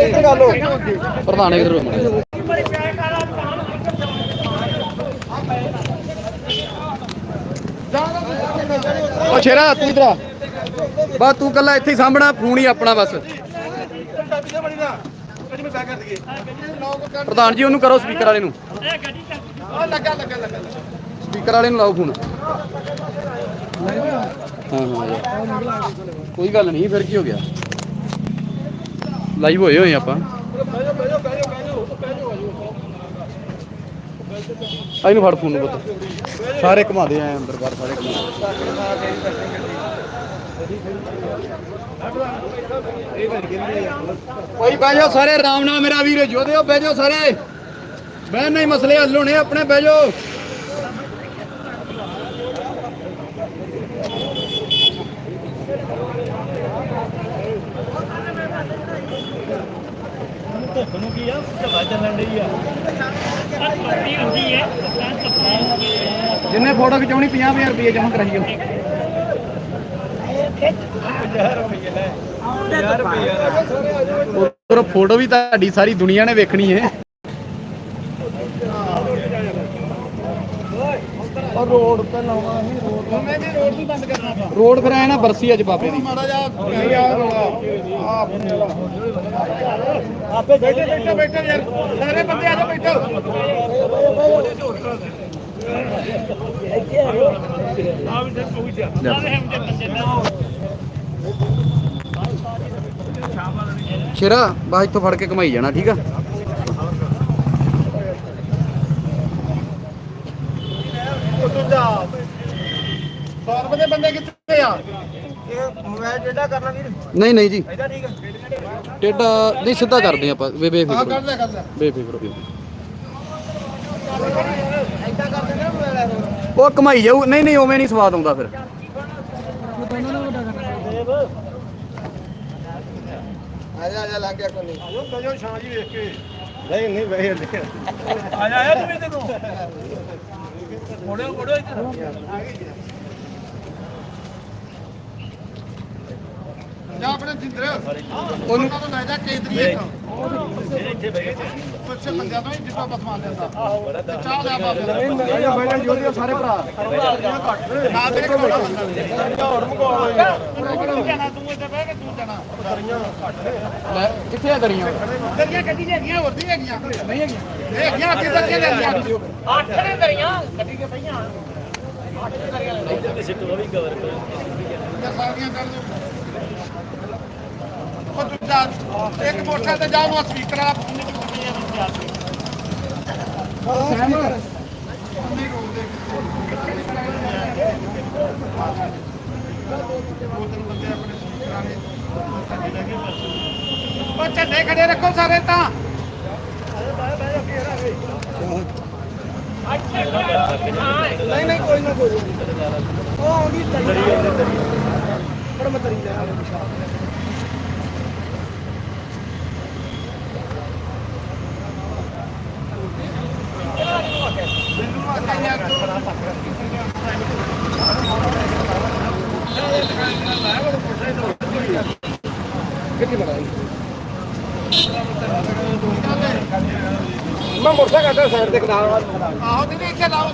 ਇੱਥੇ ਗੱਲ ਹੋ ਪ੍ਰਧਾਨ ਇਧਰ ਉਹ ਸ਼ੇਰਾ, ਤੂੰ ਇਧਰ ਆ। ਤੂੰ ਕੱਲਾ ਇੱਥੇ ਹੀ ਸਾਹਮਣਾ ਫੋਨ ਹੀ ਆਪਣਾ ਬਸ। ਪ੍ਰਧਾਨ ਜੀ, ਉਹਨੂੰ ਕਰੋ ਸਪੀਕਰ ਵਾਲੇ ਨੂੰ। ਸਪੀਕਰ ਵਾਲੇ ਨੂੰ ਲਾਓ ਫੋਨ। ਹਾਂ ਹਾਂ। ਕੋਈ ਗੱਲ ਨਹੀਂ, ਫਿਰ ਕੀ ਹੋ ਗਿਆ? ਲਾਈਵ ਹੋਏ ਹੋਏ ਆਪਾਂ। ਆ ਇਹਨੂੰ ਫੜ ਫੋਨ ਨੂੰ ਪੁੱਤ। ਸਾਰੇ ਘੁਮਾਦੇ ਆਏ ਅੰਦਰ ਬਾਹਰ, ਸਾਰੇ ਕੋਈ ਬਹਿ ਜਾਓ ਸਾਰੇ ਆਰਾਮ ਨਾਲ ਮੇਰਾ ਵੀਰ ਜੋਧਿਓ ਬਹਿ ਜਾਓ ਸਾਰੇ। ਬਹਿਣ ਨਹੀਂ ਮਸਲੇ ਹੱਲ ਹੋਣੇ ਆਪਣੇ ਬਹਿ ਜਾਓ। ਧੁੱਪ ਨੂੰ ਕੀ ਆ? ਝੱਲਾ ਚੱਲਣ ਡਈ ਆ। ਜਿੰਨੇ ਫੋਟੋ ਖਿਚਾਉਣੀ 50000 ਰੁਪਏ ਜਮ੍ਹਾਂ ਕਰਾਈਓ ਉਧਰ ਫੋਟੋ ਵੀ ਤੁਹਾਡੀ ਸਾਰੀ ਦੁਨੀਆ ਨੇ ਵੇਖਣੀ ਹੈ। ਔਰ ਰੋਡ ਤੇ ਲਾਉਣਾ ਸੀ ਰੋਡ ਮੈਂ ਵੀ ਰੋਡ ਵੀ ਬੰਦ ਕਰਨਾ ਪਾ ਰੋਡ ਫਿਰ ਆਇਆ ਨਾ ਬਰਸੀ ਅੱਜ ਬਾਬੇ ਦੀ। ਮਾੜਾ ਜਿਹਾ ਨਹੀਂ ਆ ਰੋਲਾ। ਆ ਆਪਣੇ ਵਾਲਾ ਆਪੇ ਬੈਠੇ ਬੈਠੇ ਬੈਠੇ ਯਾਰ। ਸਾਰੇ ਬੰਦੇ ਆ ਜਾ ਬੈਠੋ। ਸ਼ੇਰਾ ਬਾਅਦ ਤੋਂ ਫੜ ਕੇ ਕਮਾਈ ਜਾਣਾ ਠੀਕ ਆ ਉਹ ਦੂਜਾ 100 ਰੁਪਏ ਦੇ ਬੰਦੇ ਕਿੱਥੇ ਆ? ਇਹ ਮੋਬਾਈਲ ਜਿਹੜਾ ਕਰਨਾ ਵੀਰ। ਨਹੀਂ ਨਹੀਂ ਜੀ। ਇਹਦਾ ਠੀਕ ਹੈ ਟੇਡਾ ਨਹੀਂ ਸਿੱਧਾ ਕਰਦੇ ਆਪਾਂ ਬੇ ਆ ਬੇਫਿਕਰ ਕਰ ਲੈ ਕਰ ਲੈ। ਐਦਾਂ ਮੋਬਾਈਲ ਉਹ ਕਮਾਈ ਜਾਊ ਨਹੀਂ ਨਹੀਂ ਉਵੇਂ ਨਹੀਂ ਸਵਾਦ ਆਉਂਦਾ ਫਿਰ। ਆ ਜਾ ਆ ਜਾ ਲੱਗ ਗਿਆ ਕੋਈ ਨਹੀਂ। ਆਜੋ ਬਜੋ ਸ਼ਾਂ ਜੀ ਵੇਖ ਕੇ। ਨਹੀਂ ਨਹੀਂ ਵੇਖ ਲੈ ਆ ਜਾ ਆਇਆ ਤੂੰ ਵੀ ਤੈਨੂੰ ਮੋੜੋ ਮੋੜੋ ਇੱਧਰ। ਜਾ ਆਪਣੇ ਜਿੰਦਰ। ਉਹਨੂੰ ਕਹੋ ਲੈ ਜਾ ਕੇਂਦਰੀ ਇੱਕ ਇੱਥੇ ਬਹਿ ਗਏ ਕੁਛ ਬੰਦਿਆਂ ਤੋਂ ਹੀ ਜਿੱਦਾਂ ਬਸਮਾਨ ਦਿੰਦਾ ਤੇ ਚਾਹ ਲਿਆ ਬਾਬੇ ਬੈਠਾ ਜੋਦੀ ਸਾਰੇ ਭਰਾ। ਨਾ ਤੇਰੇ ਕੋਲ ਹੋਰ ਤੂੰ ਜਾਣਾ ਤੂੰ ਇੱਥੇ ਬਹਿ ਕੇ ਤੂੰ ਜਾਣਾ ਲੈ ਕਿੱਥੇ ਆ ਦਰੀਆਂ ਦਰੀਆਂ ਕੱਢੀ ਦੀਆਂ ਹੈਗੀਆਂ ਹੋਰ ਨਹੀਂ ਹੈਗੀਆਂ। ਨਹੀਂ ਹੈਗੀਆਂ। ਇਹ ਹੈਗੀਆਂ। ਅੱਗੇ ਦਰੀਆਂ ਲੈਣੀਆਂ ਅੱਠ ਨੇ ਦਰੀਆਂ ਕੱਢੀ ਕੇ ਪਈਆਂ। ਇੱਧਰ ਸਿੱਟ ਉਹ ਵੀ ਕਵਰ ਕਰੋ ਸਾਰੀਆਂ ਕਰ ਦਿਓ ਉਹ ਦੂਜਾ ਇੱਕ ਮੋਟਰ ਤੇ ਜਾ ਉਹਨੂੰ ਸਪੀਕਰ ਵਾਲਾ ਫੋਨ ਨਹੀਂ ਚੁੱਕਣੀ। ਹੈ ਦੂਜਾ ਉਹ ਝੰਡੇ ਖੜੇ ਰੱਖੋ ਸਾਰੇ ਤਾਂ। ਨਹੀਂ ਨਹੀਂ ਕੋਈ ਨਾ ਕੋਈ ਉਹ ਆਉਂਦੀ ਤਰੀ ਪਰ ਮੈਂ ਤਰੀ ਲੈ ਆਉਂਦਾ ਮੈਂ ਮੋਟਰਸਾਈਕਲ ਤੇ ਸਾਈਡ ਤੇ ਕਿਨਾਰ ਆਹੋ ਤੇ ਇੱਥੇ ਲਾਓ।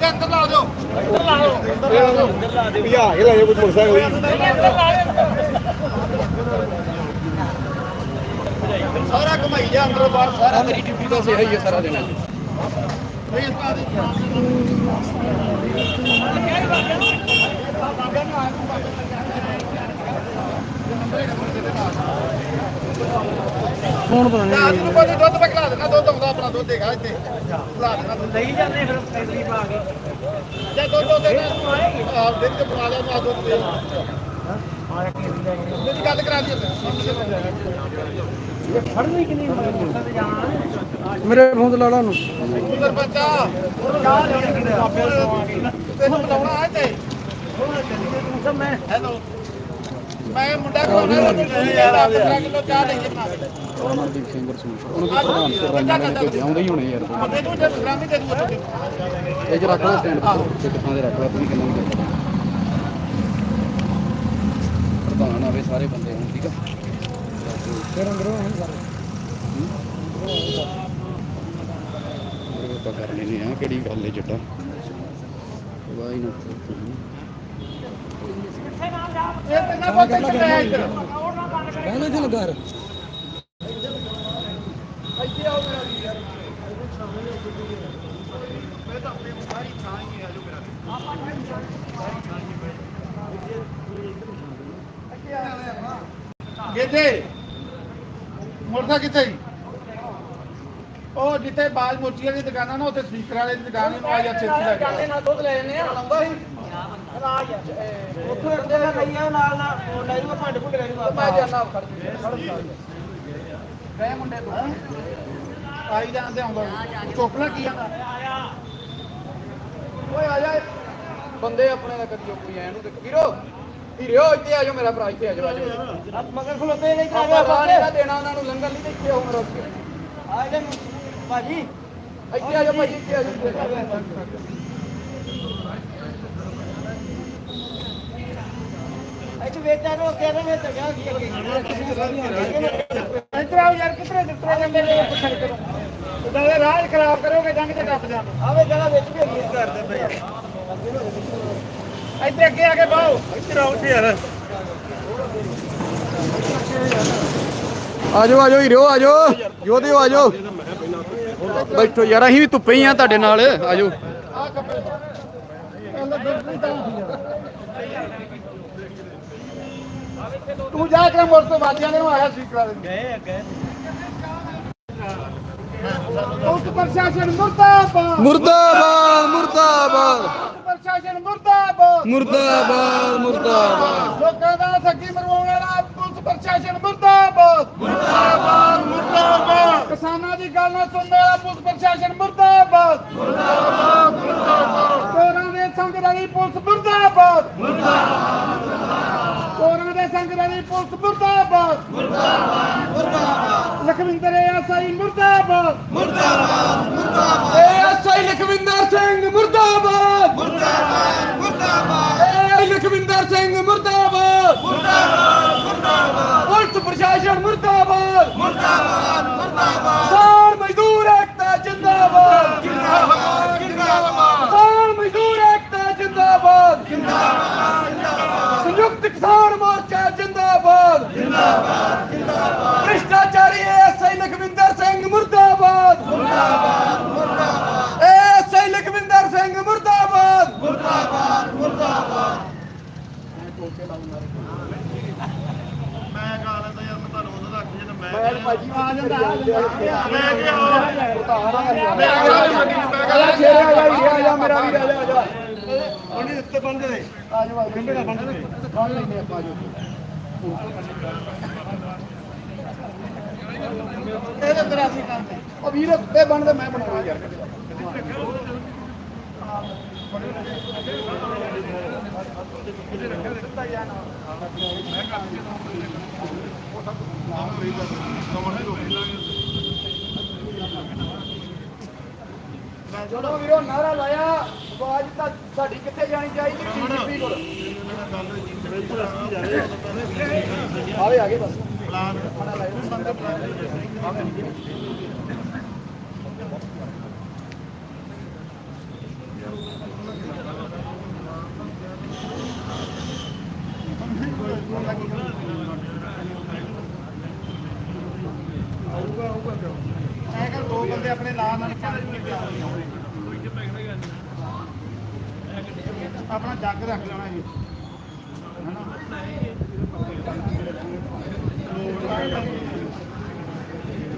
ਤੇ ਅੰਦਰ ਲਾ ਦਿਓ। ਅੰਦਰ ਲਾ ਦਿਓ ਪਿਆ ਕੇ ਲੈ ਜਾਓ ਮੋਟਰਸਾਈਕਲ ਸਾਰਾ ਘਮਾਈ ਜਾ ਅੰਦਰੋਂ ਬਾਹਰ ਸਾਰਾ ਮੇਰੀ ਡਿਊਟੀ ਤਾਂ ਸਹੀ ਹੈ ਸਾਰਾ ਦਿਨ। ਫੇਸ ਪਾ ਦੇ ਫੋਨ ਪਤਾ ਰਾਤ ਨੂੰ ਕੋਈ ਦੁੱਧ ਪਕਲਾ ਦੇਣਾ ਦੁੱਧ ਆਉਂਦਾ ਆਪਣਾ ਦੁੱਧ ਹੈਗਾ ਇੱਥੇ। ਲਾ ਦੇਣਾ ਦੁੱਧ। ਨਹੀਂ ਜਾਂਦੇ ਫਿਰ ਕੈਸਰੀ ਪਾ ਕੇ। ਜੇ ਦੁੱਧ ਉਹਦੇ ਨਾਲ ਆਪ ਦਿਨ ਤੇ ਬਣਾ ਲਿਆ ਨਾ ਦੁੱਧ ਦੇ ਮੇਰੀ ਗੱਲ ਕਰਾ ਦਿਓ। ਫੜਨੀ ਕਿ ਨਹੀਂ ਮੋਟਰ ਤੇ ਜਾਣਾ ਮੇਰੇ ਫੋਨ ਤੇ ਲਾ ਲਾ ਉਹਨੂੰ। ਸਰਪੰਚਾ। ਚਾਹ ਲੈਣੀ ਕਿਤੇ? ਆਪੇ ਤੈਨੂੰ ਬੁਲਾਉਣਾ ਹੈ ਤੇ ਮੈਂ ਹੈਲੋ। ਮੈਂ ਮੁੰਡਾ ਕੋਣਾ ਰੋਟੀ ਨਹੀਂ ਯਾਰ 15 ਕਿਲੋ ਚਾਹ ਲੈ ਕੇ ਅਮਰਦੀਪ ਸਿੰਘ ਰਸੂਲ ਉਹਨੂੰ ਵੀ ਪ੍ਰਧਾਨ ਪ੍ਰਧਾਨ ਨਾਲ ਭੇਜਿਆ ਆਉਂਦਾ ਹੀ ਹੋਣੇ ਯਾਰ। ਆਪਣੇ ਨੂੰ ਜਦ ਗ੍ਰਾਮ ਦੇ ਦੂਆ ਇਹ ਜਿਹੜਾ ਰੱਖ ਲੈ ਸਟੈਂਡ ਤੇ। ਕਿੱਥਾਂ ਦੇ ਰੱਖ ਲੈ ਤੁਸੀਂ ਕਿੰਨਾ ਵੀ ਪ੍ਰਧਾਨ ਆਵੇ ਸਾਰੇ ਬੰਦੇ ਹੁਣ ਠੀਕ ਆ? ਫਿਰ ਅੰਦਰੋਂ ਹੁਣ ਸਾਰੇ। ਆਪਾਂ ਕਰ ਲੈਨੇ ਆ ਕਿਹੜੀ ਗੱਲ ਹੈ ਜੱਟਾ? ਵਾਈ ਨਾ। ਇਹ ਤਿੰਨਾਂ ਪਾਸੇ ਕਿੱਥੇ ਮੁਰਦਾ ਕਿੱਥੇ ਉਹ ਜਿੱਥੇ ਬਾਜ ਮੋਚੀ ਵਾਲੀ ਦੁਕਾਨਾਂ ਨਾ ਉੱਥੇ ਸਪੀਕਰਾਂ ਵਾਲੇ ਦੀ ਦੁਕਾਨ ਨੂੰ ਆ ਜਾ ਛੇਤੀ ਲੈ ਕੇ ਨਾਲ ਦੁੱਧ ਲੈ ਜੰਨੇ ਆ ਲਾਉਂਦਾ ਸੀ ਉੱਥੋਂ ਇੱਕ ਦਿਨ ਲਈ ਆ ਨਾਲ ਨਾਲ ਲੈ ਜੂਗਾ ਭਾਂਡੇ ਭੁੰਡੇ ਲੈ ਜੂਗਾ ਮੈਂ ਜਾਣਾ ਖੜ ਗਏ ਮੁੰਡੇ ਤੋਂ। ਆਈ ਜਾਂਦੇ ਆਉਂਦਾ। ਚੋਕਲਾ ਕੀ ਆਂਦਾ? ਓਏ ਆ ਜਾ। ਬੰਦੇ ਆਪਣੇ ਦਾ ਕਦੀ ਕੋਈ ਐ ਨੂੰ ਤੇ ਵੀਰੋ ਵੀਰੋ ਇੱਥੇ ਆ ਜਾਓ ਮੇਰਾ ਭਰਾ ਇੱਥੇ ਆ ਜਾਓ ਆ ਜਾਓ ਮਗਰ ਖਲੋਤੇ ਨਹੀਂ ਕਰ ਆਪਾਂ ਰਾਹ ਰਿਹਾ ਨਹੀਂ ਦੇਣਾ ਉਹਨਾਂ ਨੂੰ ਲੰਗਰ ਨਹੀਂ ਤੇ ਇੱਥੇ ਆਓ ਮੇਰਾ ਉੱਥੇ ਆ ਇਹਦੇ ਭਾਜੀ। ਇੱਥੇ ਆ ਜਾਓ ਭਾਈ ਇੱਥੇ ਆ ਜਾਓ। ਇੱਥੇ ਵੇਚਾ ਰੋ ਕੇ ਨਾ ਵੇਚ ਗਿਆ ਕੀ ਅੱਗੇ। ਇੱਧਰ ਆਓ ਯਾਰ ਕਿੱਧਰੇ ਦਿੱਤਰੇ ਜਾਂਦੇ ਨੇ ਪੁੱਛਣ ਕਰੋ ਉਦਾਂ ਦੇ ਰਾਹ ਖਰਾਬ ਕਰੋਗੇ ਜੰਗ ਤੇ ਟੱਪ ਜਾਣਾ। ਆਵੇ ਜਗ੍ਹਾ ਵਿੱਚ ਵੀ ਹੈਗੀ ਕਰ ਦਿੰਦਾ ਯਾਰ ਇੱਥੇ ਅੱਗੇ ਆ ਕੇ ਬਾਹੋ। ਆ ਜਾਓ ਆ ਜਾਓ ਹੀਰੋ ਆ ਜਾਓ ਜੋਧਿਓ ਆ ਜਾਓ ਬੈਠੋ ਯਾਰ ਅਸੀਂ ਵੀ ਧੁੱਪੇ ਹੀ ਆ ਤੁਹਾਡੇ ਨਾਲ। ਆ ਜਾਓ ਆ ਕੱਪੜੇ ਪਹਿਲਾਂ ਦੁੱਧ ਨਹੀਂ ਤਾਂ ਜਾ ਕੇ ਮੁਰ ਤੋਂ ਬਾਜਿਆਂ ਨੂੰ ਆਇਆ ਸੀ ਕਰਾ ਦੇ ਗਏ ਅੱਗੇ ਉਸ ਪ੍ਰਸ਼ਾਸਨ ਮੁਰਦਾਬਾਦ। ਮੁਰਦਾਬਾਦ ਮੁਰਦਾਬਾਦ। ਉਸ ਪ੍ਰਸ਼ਾਸਨ ਮੁਰਦਾਬਾਦ। ਮੁਰਦਾਬਾਦ ਮੁਰਦਾਬਾਦ। ਲੋਕਾਂ ਦਾ ਠੱਗੀ ਮਰਵਾਉਣ ਵਾਲਾ ਪੁਲਿਸ ਪ੍ਰਸ਼ਾਸਨ ਮੁਰਦਾਬਾਦ। ਮੁਰਦਾਬਾਦ ਮੁਰਦਾਬਾਦ। ਕਿਸਾਨਾਂ ਦੀ ਗੱਲ ਨਾ ਸੁਣਨ ਵਾਲਾ ਪੁਲਿਸ ਪ੍ਰਸ਼ਾਸਨ ਮੁਰਦਾਬਾਦ। ਮੁਰਦਾਬਾਦ ਮੁਰਦਾਬਾਦ। ਚੋਰਾਂ ਦੇ ਸੰਗ ਰਲੀ ਪੁਲਿਸ ਮੁਰਦਾਬਾਦ। ਮੁਰਦਾਬਾਦ। ਰਲੀ ਪੁਲਿਸ ਮੁਰਦਾਬਾਦ। ਮੁਰਦਾਬਾਦ ਮੁਰਦਾਬਾਦ। ਲਖਵਿੰਦਰ ਐਸਆਈ ਮੁਰਦਾਬਾਦ। ਏ ਐਸਆਈ ਲਖਵਿੰਦਰ ਸਿੰਘ ਮੁਰਦਾਬਾਦ ਮੁਰਦਾਬਾਦ ਮੁਰਦਾਬਾਦ ਏ ਲਖਵਿੰਦਰ ਸਿੰਘ ਮੁਰਦਾਬਾਦ ਮੁਰਦਾਬਾਦ ਮੁਰਦਾਬਾਦ ਪੁਲਿਸ ਪ੍ਰਸ਼ਾਸਨ ਮੁਰਦਾਬਾਦ ਮੁਰਦਾਬਾਦ ਮੁਰਦਾਬਾਦ ਸਾਰ ਮਜ਼ਦੂਰ ਏਕਤਾ ਜਿੰਦਾਬਾਦ ਜਿੰਦਾਬਾਦ ਜਿੰਦਾਬਾਦ ਸਾਰ ਮਜ਼ਦੂਰ ਏਕਤਾ ਜਿੰਦਾਬਾਦ ਜਿੰਦਾਬਾਦ ਜਿੰਦਾਬਾਦ ਸੰਯੁਕਤ ਕਿਸਾਨ ਮੋਰਚਾ ਜਿੰਦਾਬਾਦ ਜਿੰਦਾਬਾਦ ਜਿੰਦਾਬਾਦ ਭ੍ਰਿਸ਼ਟਾਚਾਰੀ ਐਸਆਈ ਲਖਵਿੰਦਰ ਸਿੰਘ ਮੁਰਦਾਬਾਦ ਐਸਆਈ ਲਖਵਿੰਦਰ ਸਿੰਘ ਮੁਰਦਾਬਾਦ ਮੁਰਦਾਬਾਦ ਮੁਰਦਾਬਾਦ ਮੈਂ ਭਾਜੀ ਆ ਜਾਂਦਾ ਆ ਜਾਂਦਾ ਮੈਂ ਕੀ ਆ ਜਾ ਆ ਜਾ ਮੇਰਾ ਵੀ ਆ ਜਾ ਆ ਜਾ ਉਹਨੇ ਉੱਤੇ ਬੰਦ ਦੇ ਆ ਦਾ ਬੰਦ ਦੇ ਬੰਦ ਲੈਨੇ ਆਪਾਂ ਜੋ ਇਹਦੇ ਅੰਦਰ ਅਸੀਂ ਕਰਦੇ ਉਹ ਵੀਰ ਤੇ ਬਣਦੇ ਮੈਂ ਬਣਾਉਣਾ ਯਾਰ ਜਦੋਂ ਵੀਰੋ ਨਾਰਾ ਲਾਇਆ। ਆਵਾਜ਼ ਤਾਂ ਸਾਡੀ ਕਿੱਥੇ ਜਾਣੀ ਚਾਹੀਦੀ? ਕੋਲ। ਆਵੇ ਆਗੇ ਬਸ ਕਿਹਾ ਦੋ ਬੰਦੇ ਆਪਣੇ ਲਾ ਨਾਲ ਪਾਣੀ ਆਪਣਾ ਰੱਖ ਲੈਣਾ ਜੀ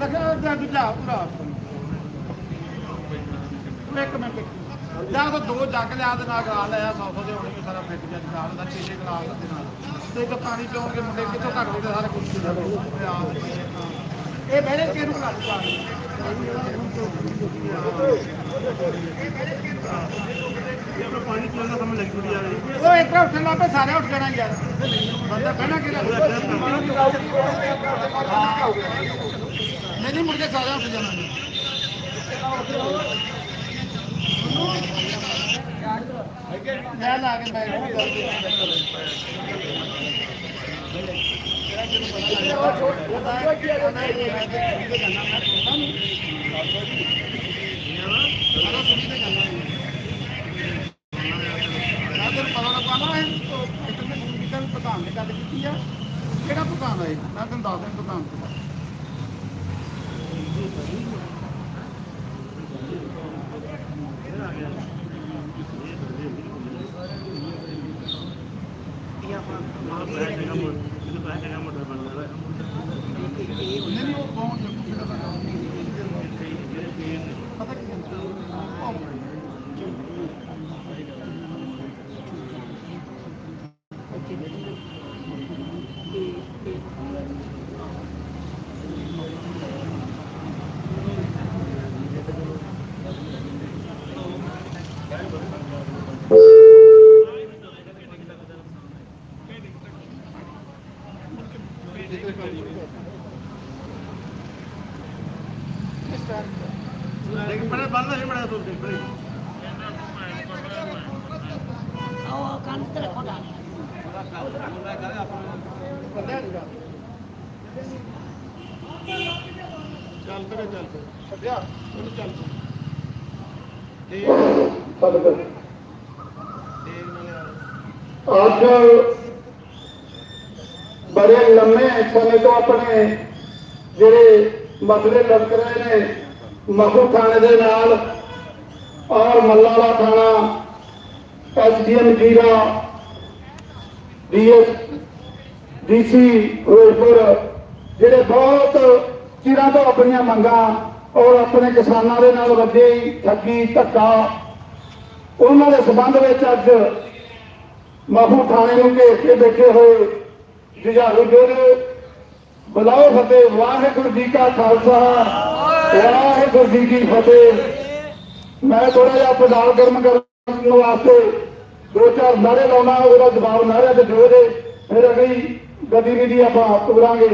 ਲਗਾ ਜੱਗ ਜਾ ਪੂਰਾ ਇੱਕ ਮਿੰਟ। ਜਾਂ ਤਾਂ ਦੋ ਜੱਗ ਲਿਆ ਦੇ ਨਾਲ ਗਲਾ ਲਿਆ 100 ਦੇ ਹੋਣੀ ਸਾਰਾ ਫਿੱਟ ਜੱਗ ਨਾਲ ਦਾ, ਛੇ ਛੇ ਗਲਾਸ ਦੇ ਨਾਲ। ਤੇ ਇੱਕ ਪਾਣੀ ਪਿਉਣਗੇ ਮੁੰਡੇ, ਕਿੱਥੋਂ ਘੱਟ ਦੇ ਸਾਰੇ ਕੁਝ ਇਹ ਬਹਿਰੇ ਕਿਹਨੂੰ ਬਣਾ ਦਿੱਤਾ ਉਹ ਇੱਕ ਉੱਠ ਲਾ ਪੇ ਸਾਰੇ ਉੱਠ ਜਾਣਾ ਯਾਰ। ਬੰਦਾ ਕਹਿਣਾ ਕਿਹੜਾ? ਨਹੀਂ ਨਹੀਂ ਮੁੜ ਕੇ ਸਾਰੇ ਉੱਠ ਜਾਣਾ। ਮੈਂ ਲਾ ਕੇ ਬੈਠ ਮੈਂ ਤੈਨੂੰ ਪਤਾ ਲੱਗਾ ਨਾ ਇਹ ਇੱਕ ਦਿਨ ਮੀਟਿੰਗ ਪ੍ਰਧਾਨ ਨੇ ਗੱਲ ਕੀਤੀ ਆ ਕਿਹੜਾ ਪ੍ਰਧਾਨ ਆ ਇਹ ਮੈਂ ਤੈਨੂੰ ਦੱਸ ਦਿਆਂ ਪ੍ਰਧਾਨ ਨਹੀਂ ਨਹੀਂ ਉਹ ਕੌਣ ਜੱਗੂ ਕਿਹੜਾ ਦਾ ਨਾਮ ਪਤਾ ਕੀ ਕਹਿੰਦਾ ਉਹ ਦੇਖ ਬੜਾ ਬੰਦਾ ਨਹੀਂ ਬੜਾ ਤੁਰ ਦੇਖ ਉਹ ਕੰਨ ਤੇ ਰੱਖੋ ਡਾਣੀ ਚੱਲ ਪਰੇ ਚੱਲ ਪਰੇ ਛੱਡਿਆ ਉਹਨੂੰ ਚੱਲ ਪਰੇ ਅੱਜ ਬੜੇ ਲੰਮੇ ਸਮੇਂ ਤੋਂ ਆਪਣੇ ਜਿਹੜੇ ਮਸਲੇ ਲੱਗ ਰਹੇ ਨੇ ਮਖੂ ਥਾਣੇ ਦੇ ਨਾਲ ਔਰ ਮੱਲਾਲਾ ਥਾਣਾ, ਐਸਡੀਐਮ ਜੀਰਾ, ਡੀਐਸ, ਡੀਸੀ ਫਿਰੋਜ਼ਪੁਰ ਜਿਹੜੇ ਬਹੁਤ ਚਿਰਾਂ ਤੋਂ ਆਪਣੀਆਂ ਮੰਗਾਂ ਔਰ ਆਪਣੇ ਕਿਸਾਨਾਂ ਦੇ ਨਾਲ ਵੱਡੇ ਠੱਗੀ, ਧੱਕਾ, ਉਹਨਾਂ ਦੇ ਸਬੰਧ ਵਿੱਚ ਅੱਜ ਮਹੂ ਥਾਣੇ ਨੂੰ ਘੇਰ ਕੇ ਬੈਠੇ ਹੋਏ ਜੁਝਾਰੂ ਜੋੜੇ ਬੁਲਾਓ ਫਤਿਹ, ਵਾਹਿਗੁਰੂ ਜੀ ਕਾ ਖਾਲਸਾ। ਵਾਹਿਗੁਰੂ ਜੀ ਕੀ ਫਤਿਹ। ਮੈਂ ਥੋੜਾ ਜਿਹਾ ਪਦਾਲ ਗਰਮ ਕਰਨ ਵਾਸਤੇ ਦੋ ਚਾਰ ਨਾਰੇ ਲਾਉਣਾ ਉਹਦਾ ਜਵਾਬ ਨਾਰੇ ਤੇ ਦਿਓ ਦੇ ਫਿਰ ਅਗਲੀ ਗਤੀਵਿਧੀ ਆਪਾਂ ਤੁਰਾਂਗੇ।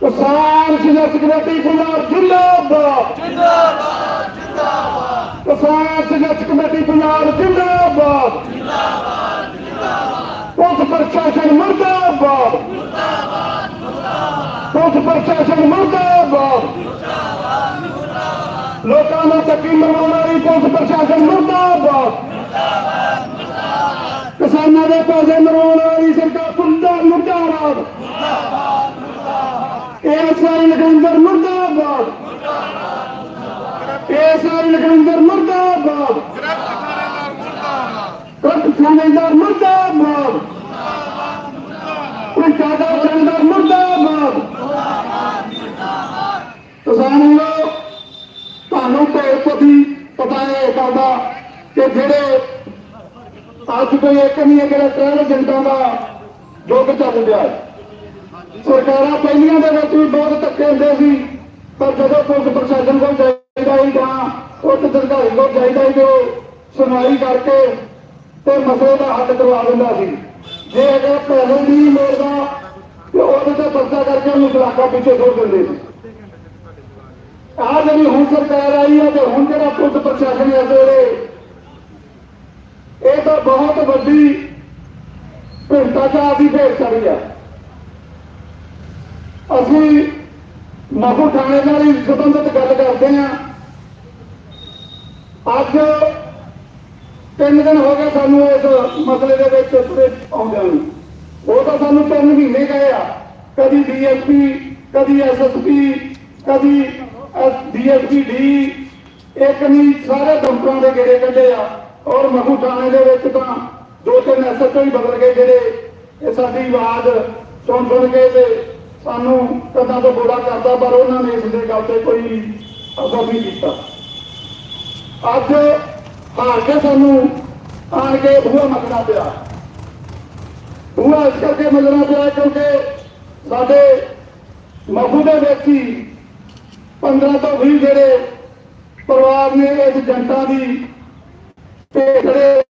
ਕਿਸਾਨ ਸੰਘਰਸ਼ ਕਮੇਟੀ ਪੰਜਾਬ ਜਿੰਦਾਬਾਦ। ਕਿਸਾਨ ਸੰਘਰਸ਼ ਕਮੇਟੀ ਪੰਜਾਬ ਜਿੰਦਾਬਾਦ। ਜਿੰਦਾਬਾਦ ਜਿੰਦਾਬਾਦ। ਪੁਲਿਸ ਪ੍ਰਸ਼ਾਸਨ ਮੁਰਦਾਬਾਦ ਮੁਰਦਾਬਾਦ ਮੁਰਦਾਬਾਦ ਪੁਲਿਸ ਪ੍ਰਸ਼ਾਸਨ ਮੁਰਦਾਬਾਦ। ਲੋਕਾਂ ਨੂੰ ਤੱਕੀ ਮਰਵਾਉਣ ਵਾਲੀ ਪੁਲਿਸ ਪ੍ਰਸ਼ਾਸਨ ਮੁਰਦਾਬਾਦ। ਕਿਸਾਨਾਂ ਦੇ ਪੈਸੇ ਮਰਵਾਉਣ ਵਾਲੀ ਸਰਕਾਰ ਪੁੰਦਾ ਮੁਰਦਾਬਾਦ। ਇਹ ਸਾਰੀ ਲਖਵਿੰਦਰ ਮੁਰਦਾਬਾਦ। ਇਹ ਸਾਰੀ ਲਖਵਿੰਦਰ ਮੁਰਦਾਬਾਦ। ਕੱਟ ਥਾਣੇਦਾਰ ਮੁਰਦਾਬਾਦ। ਕੋਈ ਥਾਣੇਦਾਰ ਮੁਰਦਾਬਾਦ। ਕਿਸਾਨ ਕਿਸਾਨੋ ਤੁਹਾਨੂੰ ਭੇਪਤੀ ਪਤਾ ਹੈ ਕਾਦਾ ਕਿ ਜਿਹੜੇ ਅੱਜ ਕੋਈ ਇੱਕ ਨਹੀਂ ਹੈ ਜਿਹੜਾ ਟ੍ਰੈਨ ਏਜੰਟਾਂ ਦਾ ਯੁੱਗ ਚੱਲ ਰਿਹਾ ਸਰਕਾਰਾਂ ਪਹਿਲੀਆਂ ਦੇ ਵਿੱਚ ਵੀ ਬਹੁਤ ਧੱਕੇ ਹੁੰਦੇ ਸੀ, ਪਰ ਜਦੋਂ ਪੁਲਿਸ ਪ੍ਰਸ਼ਾਸਨ ਕੋਲ ਜਾਈਦਾ ਹੀ ਜਾਂ ਉੱਚ ਅਧਿਕਾਰੀ ਕੋਲ ਜਾਈਦਾ ਹੀ ਜੋ ਸੁਣਵਾਈ ਕਰਕੇ ਤੇ ਮਸਲੇ ਦਾ ਹੱਲ ਕਰਵਾ ਦਿੰਦਾ ਸੀ। ਜੇ ਅਗਰ ਪੈਸੇ ਨਹੀਂ ਮਿਲਦਾ ਤੇ ਉਹਦੇ ਤੇ ਪਰਚਾ ਕਰਕੇ ਉਹਨੂੰ ਸਲਾਖਾ ਪਿੱਛੇ ਛੋੜ ਦਿੰਦੇ ਸੀ। ਆਹ ਜਿਹੜੀ ਹੁਣ ਸਰਕਾਰ ਆਈ ਹੈ ਤੇ ਹੁਣ ਜਿਹੜਾ ਪੁਲਿਸ ਪ੍ਰਸ਼ਾਸਨ ਇਸ ਵੇਲੇ, ਇਹ ਤਾਂ ਬਹੁਤ ਵੱਡੀ ਭ੍ਰਿਸ਼ਟਾਚਾਰ ਦੀ ਭੇਟ ਚੜੀ ਆ। ਅਸੀਂ ਮਹੂ ਥਾਣੇ ਨਾਲ ਹੀ ਸੰਬੰਧਿਤ ਗੱਲ ਕਰਦੇ ਹਾਂ। ਅੱਜ ਤਿੰਨ ਦਿਨ ਹੋ ਗਏ ਸਾਨੂੰ ਇਸ ਮਸਲੇ ਦੇ ਵਿੱਚ ਤੁਰੇ ਆਉਂਦਿਆਂ ਨੂੰ। ਉਹ ਤਾਂ ਸਾਨੂੰ ਤਿੰਨ ਮਹੀਨੇ ਗਏ ਆ। ਕਦੀ ਡੀਐਸਪੀ, ਕਦੀ ਐਸਐਸਪੀ, ਕਦੀ ਡੀਐਸਪੀ ਡੀ ਇੱਕ ਨਹੀਂ, ਸਾਰੇ ਦਫ਼ਤਰਾਂ ਦੇ ਗੇੜੇ ਕੱਢੇ ਆ। ਔਰ ਮਹੂ ਥਾਣੇ ਦੇ ਵਿੱਚ ਤਾਂ ਦੋ ਤਿੰਨ ਐਸਐਚਓ ਹੀ ਬਦਲ ਗਏ ਜਿਹੜੇ ਇਹ ਸਾਡੀ ਆਵਾਜ਼ ਸੁਣ ਸੁਣ ਕੇ ਤੇ ਸਾਨੂੰ ਕਦਾਂ ਤੋਂ ਬੁਰਾ ਕਰਦਾ ਪਰ ਉਹਨਾਂ ਨੇ ਇਸ ਦੇ ਗੱਲ ਤੇ ਕੋਈ ਅਸਰ ਨਹੀਂ ਕੀਤਾ। ਅੱਜ ਹਾਰ ਕੇ ਸਾਨੂੰ ਆਣ ਕੇ ਬੂਹਾ ਮੰਗਣਾ ਪਿਆ। ਬੂਹਾ ਇਸ ਕਰਕੇ ਮੰਗਣਾ ਪਿਆ ਕਿਉਂਕਿ ਸਾਡੇ ਮਹੂ ਦੇ ਵਿੱਚ ਹੀ 15 ਤੋਂ 20 ਜਿਹੜੇ ਪਰਿਵਾਰ ਨੇ ਇਸ ਜਨਤਾ ਦੀ ਭੇਖੜੇ